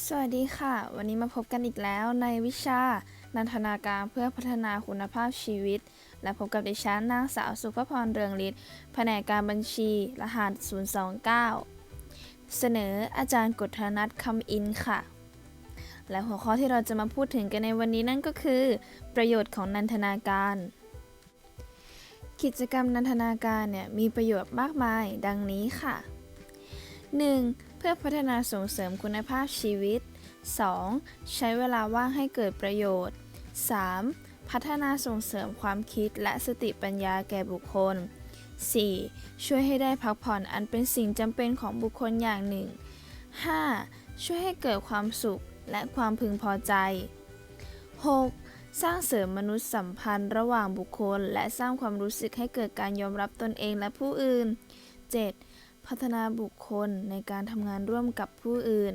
สวัสดีค่ะ วันนี้มาพบกันอีกแล้วในวิชา นันทนาการเพื่อพัฒนาคุณภาพชีวิต และพบกับดิฉันนางสาวสุภพรเรืองฤทธิ์แผนกการบัญชี รหัส 029 เสนออาจารย์กฤษณัทคำอินค่ะ และหัวข้อที่เราจะมาพูดถึงกันในวันนี้นั่นก็คือ ประโยชน์ของนันทนาการ กิจกรรมนันทนาการเนี่ยมีประโยชน์มากมาย ดังนี้ค่ะ 1. เพื่อพัฒนาส่งเสริมคุณภาพชีวิต 2. ใช้เวลาว่างให้เกิดประโยชน์ 3. พัฒนาส่งเสริมความคิดและสติปัญญาแก่บุคคล 4. ช่วยให้ได้พักผ่อนอันเป็นสิ่งจำเป็นของบุคคลอย่างหนึ่ง 5. ช่วยให้เกิดความสุขและความพึงพอใจ 6. สร้างเสริมมนุษยสัมพันธ์ระหว่างบุคคล และสร้างความรู้สึกให้เกิดการยอมรับตนเองและผู้อื่น 7. พัฒนาบุคคลในการทำงานร่วมกับผู้อื่น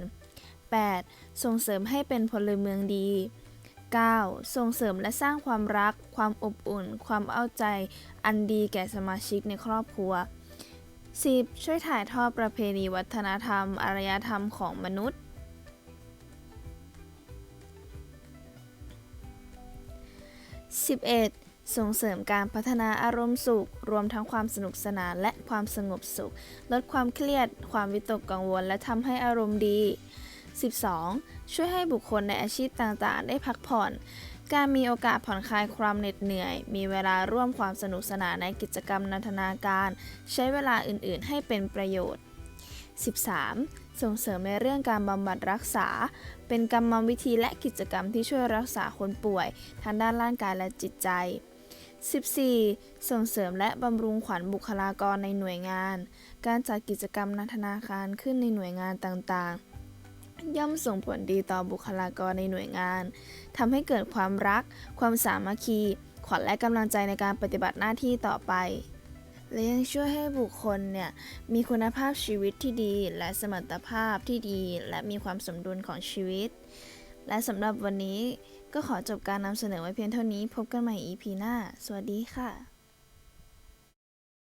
8. ส่งเสริมให้เป็นพลเมืองดี 9. ส่งเสริมและสร้างความรัก ความอบอุ่น ความเอาใจ อันดีแก่สมาชิกในครอบครัว 10. ช่วยถ่ายทอดประเพณีวัฒนธรรม อารยธรรมของมนุษย์ 11. ส่งเสริมการพัฒนาอารมณ์สุข รวมทั้งความสนุกสนานและความสงบสุข ลดความเครียด ความวิตกกังวล และทำให้อารมณ์ดี 12. ช่วยให้บุคคลในอาชีพต่างๆ ได้พักผ่อน การมีโอกาสผ่อนคลายความเหน็ดเหนื่อย มีเวลาร่วมความสนุกสนานในกิจกรรมนันทนาการ ใช้เวลาอื่นๆ ให้เป็นประโยชน์ 13. ส่งเสริมในเรื่องการบำบัดรักษา เป็นกรรมวิธีและกิจกรรมที่ช่วยรักษาคนป่วยทางด้านร่างกายและจิตใจ 14. ส่งเสริมและบำรุงขวัญบุคลากรในหน่วยงาน การจัดกิจกรรมนันทนาการขึ้นในหน่วยงานต่างๆ ย่อมส่งผลดีต่อบุคลากรในหน่วยงานทำให้เกิดความรัก ความสามัคคี ขวัญและกำลังใจในการปฏิบัติหน้าที่ต่อไป และยังช่วยให้บุคคลเนี่ยมีคุณภาพชีวิตที่ดี และสมรรถภาพที่ดี และมีความสมดุลของชีวิต และสำหรับวันนี้ก็ขอจบการนำเสนอไว้เพียงเท่านี้ พบกันใหม่ EP หน้า สวัสดีค่ะ